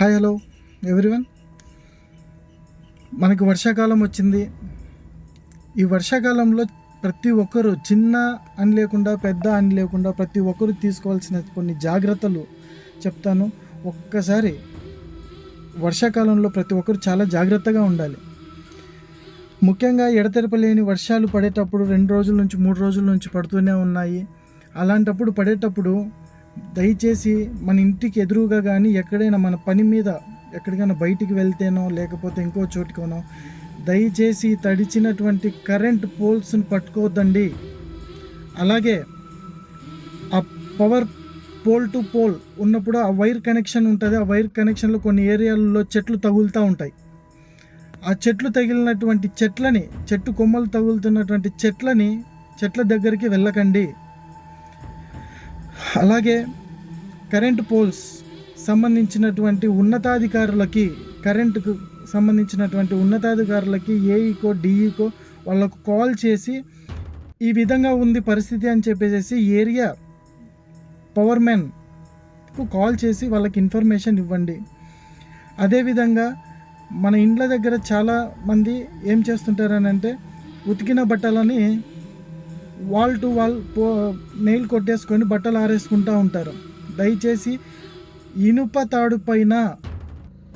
Hi hello everyone మనకి వర్షాకాలం వచ్చింది. ఈ వర్షాకాలంలో ప్రతి ఒక్కరు చిన్న అని లేకుండా పెద్ద అని లేకుండా ప్రతి ఒక్కరు తీసుకోవాల్సిన కొన్ని జాగ్రత్తలు చెప్తాను. ఒక్కసారి వర్షాకాలంలో ప్రతి ఒక్కరు చాలా జాగ్రత్తగా ఉండాలి. ముఖ్యంగా ఎడతెరప లేని వర్షాలు పడేటప్పుడు రెండు రోజుల నుంచి మూడు రోజుల నుంచి పడుతూనే ఉన్నాయి. అలాంటప్పుడు పడేటప్పుడు దయచేసి మన ఇంటికి ఎదురుగా కానీ ఎక్కడైనా మన పని మీద ఎక్కడికైనా బయటికి వెళ్తేనో లేకపోతే ఇంకో చోటుకోనో దయచేసి తడిచినటువంటి కరెంట్ పోల్స్ని పట్టుకోవద్దండి. అలాగే ఆ పవర్ పోల్ టు పోల్ ఉన్నప్పుడు ఆ వైర్ కనెక్షన్ ఉంటుంది. ఆ వైర్ కనెక్షన్లో కొన్ని ఏరియాలలో చెట్లు తగులుతూ ఉంటాయి. ఆ చెట్లు తగిలినటువంటి చెట్లని చెట్టు కొమ్మలు తగులుతున్నటువంటి చెట్లని చెట్ల దగ్గరికి వెళ్ళకండి. అలాగే కరెంట్ పోల్స్ సంబంధించినటువంటి ఉన్నతాధికారులకి కరెంటుకు సంబంధించినటువంటి ఉన్నతాధికారులకి ఏఈకో డిఈకో వాళ్ళకు కాల్ చేసి ఈ విధంగా ఉంది పరిస్థితి అని చెప్పేసి ఏరియా పవర్ మ్యాన్కు కాల్ చేసి వాళ్ళకి ఇన్ఫర్మేషన్ ఇవ్వండి. అదేవిధంగా మన ఇండ్ల దగ్గర చాలా మంది ఏం చేస్తుంటారని అంటే ఉతికిన బట్టలని వాల్ టు వాల్ పో నెయిల్ కొట్టేసుకొని బట్టలు ఆరేసుకుంటూ ఉంటారు. దయచేసి ఇనుప తాడు పైన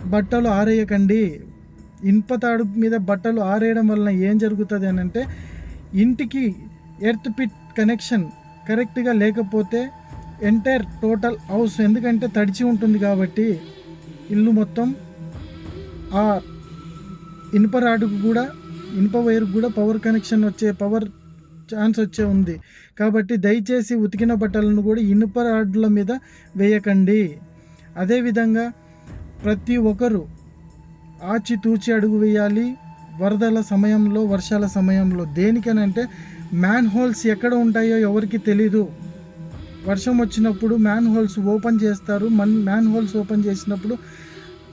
బట్టలు ఆరేయకండి. ఇనుప తాడు మీద బట్టలు ఆరేయడం వలన ఏం జరుగుతుంది అని అంటే ఇంటికి ఎర్త్ పిట్ కనెక్షన్ కరెక్ట్గా లేకపోతే ఎంటైర్ టోటల్ హౌస్ ఎందుకంటే తడిచి ఉంటుంది కాబట్టి ఇల్లు మొత్తం ఆ ఇనుప రాడుకు కూడా ఇనుప వైర్కు కూడా పవర్ కనెక్షన్ వచ్చే పవర్ ఛాన్స్ వచ్చే ఉంది. కాబట్టి దయచేసి ఉతికిన బట్టలను కూడా ఇనుప రాడ్ల మీద వేయకండి. అదేవిధంగా ప్రతి ఒక్కరు ఆచితూచి అడుగు వేయాలి. వరదల సమయంలో వర్షాల సమయంలో దేనికనంటే మ్యాన్ హోల్స్ ఎక్కడ ఉంటాయో ఎవరికి తెలీదు. వర్షం వచ్చినప్పుడు మ్యాన్ హోల్స్ ఓపెన్ చేస్తారు. మన్ మ్యాన్ హోల్స్ ఓపెన్ చేసినప్పుడు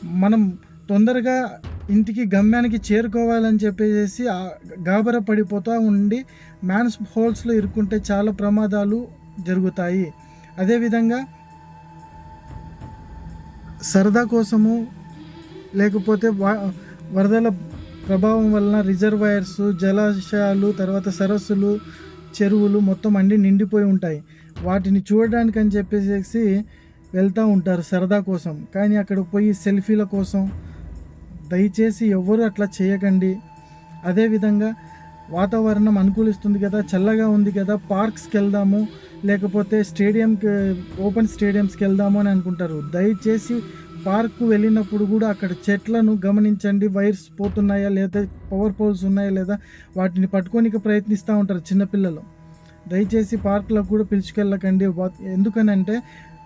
మనం తొందరగా ఇంటికి గమ్యానికి చేరుకోవాలని చెప్పేసి గాబర పడిపోతూ ఉండి మ్యాన్స్ హోల్స్లో ఇరుక్కుంటే చాలా ప్రమాదాలు జరుగుతాయి. అదేవిధంగా సరదా కోసము లేకపోతే వా వరదల ప్రభావం వలన రిజర్వాయర్స్ జలాశయాలు తర్వాత సరస్సులు చెరువులు మొత్తం అన్నీ నిండిపోయి ఉంటాయి. వాటిని చూడడానికి అని చెప్పేసి వెళ్తూ ఉంటారు సరదా కోసం. కానీ అక్కడ పోయి సెల్ఫీల కోసం దయచేసి ఎవ్వరూ అట్లా చేయకండి. అదేవిధంగా వాతావరణం అనుకూలిస్తుంది కదా చల్లగా ఉంది కదా పార్క్స్కి వెళ్దాము లేకపోతే స్టేడియంకి ఓపెన్ స్టేడియంస్కి వెళ్దాము అని అనుకుంటారు. దయచేసి పార్కు వెళ్ళినప్పుడు కూడా అక్కడ చెట్లను గమనించండి. వైర్స్ పోతున్నాయా లేదా పవర్ పోల్స్ ఉన్నాయా లేదా వాటిని పట్టుకోనికి ప్రయత్నిస్తూ ఉంటారు చిన్నపిల్లలు దయచేసి పార్కులకు కూడా పిలుచుకెళ్ళకండి. వా- ఎందుకనంటే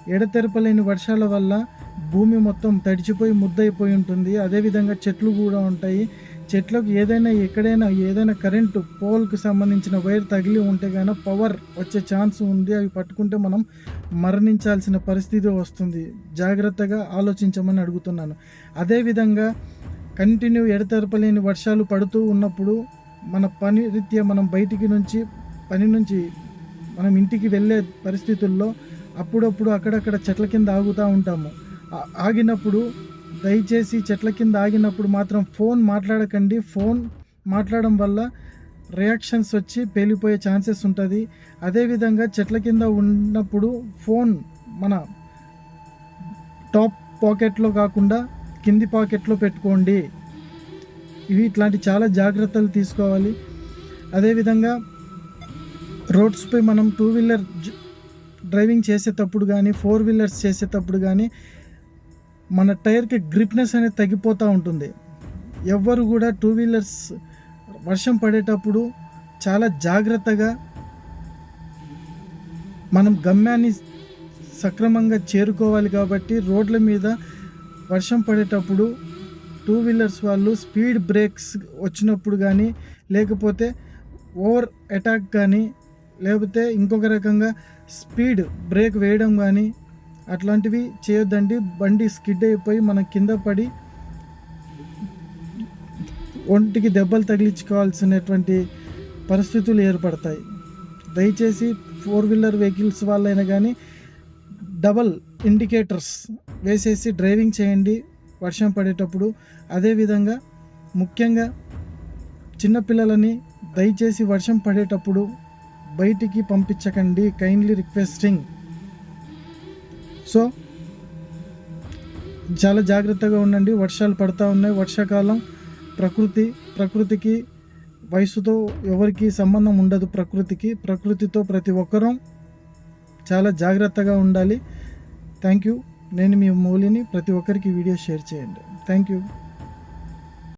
ఎడతెరపలేని వర్షాల వల్ల భూమి మొత్తం తడిచిపోయి ముద్దయిపోయి ఉంటుంది. అదేవిధంగా చెట్లు కూడా ఉంటాయి. చెట్లకు ఏదైనా ఎక్కడైనా ఏదైనా కరెంటు పోల్కి సంబంధించిన వైర్ తగిలి ఉంటే కానీ పవర్ వచ్చే ఛాన్స్ ఉంది. అవి పట్టుకుంటే మనం మరణించాల్సిన పరిస్థితి వస్తుంది. జాగ్రత్తగా ఆలోచించమని అడుగుతున్నాను. అదేవిధంగా కంటిన్యూ ఎడతెరపలేని వర్షాలు పడుతూ ఉన్నప్పుడు మన పని రీత్యా మనం బయటికి నుంచి పని నుంచి మనం ఇంటికి వెళ్ళే పరిస్థితుల్లో అప్పుడప్పుడు అక్కడక్కడ చెట్ల కింద ఆగుతూ ఉంటాము. ఆగినప్పుడు దయచేసి చెట్ల కింద ఆగినప్పుడు మాత్రం ఫోన్ మాట్లాడకండి. ఫోన్ మాట్లాడడం వల్ల రియాక్షన్స్ వచ్చి పేలిపోయే ఛాన్సెస్ ఉంటుంది. అదేవిధంగా చెట్ల కింద ఉన్నప్పుడు ఫోన్ మన టాప్ పాకెట్లో కాకుండా కింది పాకెట్లో పెట్టుకోండి. ఇవి ఇట్లాంటి చాలా జాగ్రత్తలు తీసుకోవాలి. అదేవిధంగా రోడ్స్పై మనం టూ వీలర్ డ్రైవింగ్ చేసేటప్పుడు కానీ ఫోర్ వీలర్స్ చేసేటప్పుడు కానీ మన టైర్కి గ్రిప్నెస్ అనేది తగ్గిపోతూ ఉంటుంది. ఎవ్వరు కూడా టూ వీలర్స్ వర్షం పడేటప్పుడు చాలా జాగ్రత్తగా మనం గమ్యాన్ని సక్రమంగా చేరుకోవాలి కాబట్టి రోడ్ల మీద వర్షం పడేటప్పుడు టూ వీలర్స్ వాళ్ళు స్పీడ్ బ్రేక్స్ వచ్చినప్పుడు కానీ లేకపోతే ఓవర్ అటాక్ కానీ లేకపోతే ఇంకొక రకంగా స్పీడ్ బ్రేక్ వేయడం కానీ అట్లాంటివి చేయొద్దండి. బండి స్కిడ్ అయిపోయి మన కింద పడి ఒంటికి దెబ్బలు తగిలించుకోవాల్సినటువంటి పరిస్థితులు ఏర్పడతాయి. దయచేసి ఫోర్ వీలర్ వెహికల్స్ వాళ్ళైనా కానీ డబల్ ఇండికేటర్స్ వేసేసి డ్రైవింగ్ చేయండి. వర్షం పడేటప్పుడు అదేవిధంగా ముఖ్యంగా చిన్నపిల్లలని దయచేసి వర్షం పడేటప్పుడు బయటికి పంపించకండి. కైండ్లీ రిక్వెస్టింగ్ సో చాలా జాగ్రత్తగా ఉండండి. వర్షాలు పడతా ఉన్నాయి. వర్షాకాలం ప్రకృతి ప్రకృతికి వయసుతో ఎవరికి సంబంధం ఉండదు ప్రకృతికి. ప్రకృతితో ప్రతి ఒక్కరూ చాలా జాగ్రత్తగా ఉండాలి. Thank you. నేను మీ మూలిని ప్రతి ఒక్కరికి వీడియో షేర్ చేయండి. Thank you.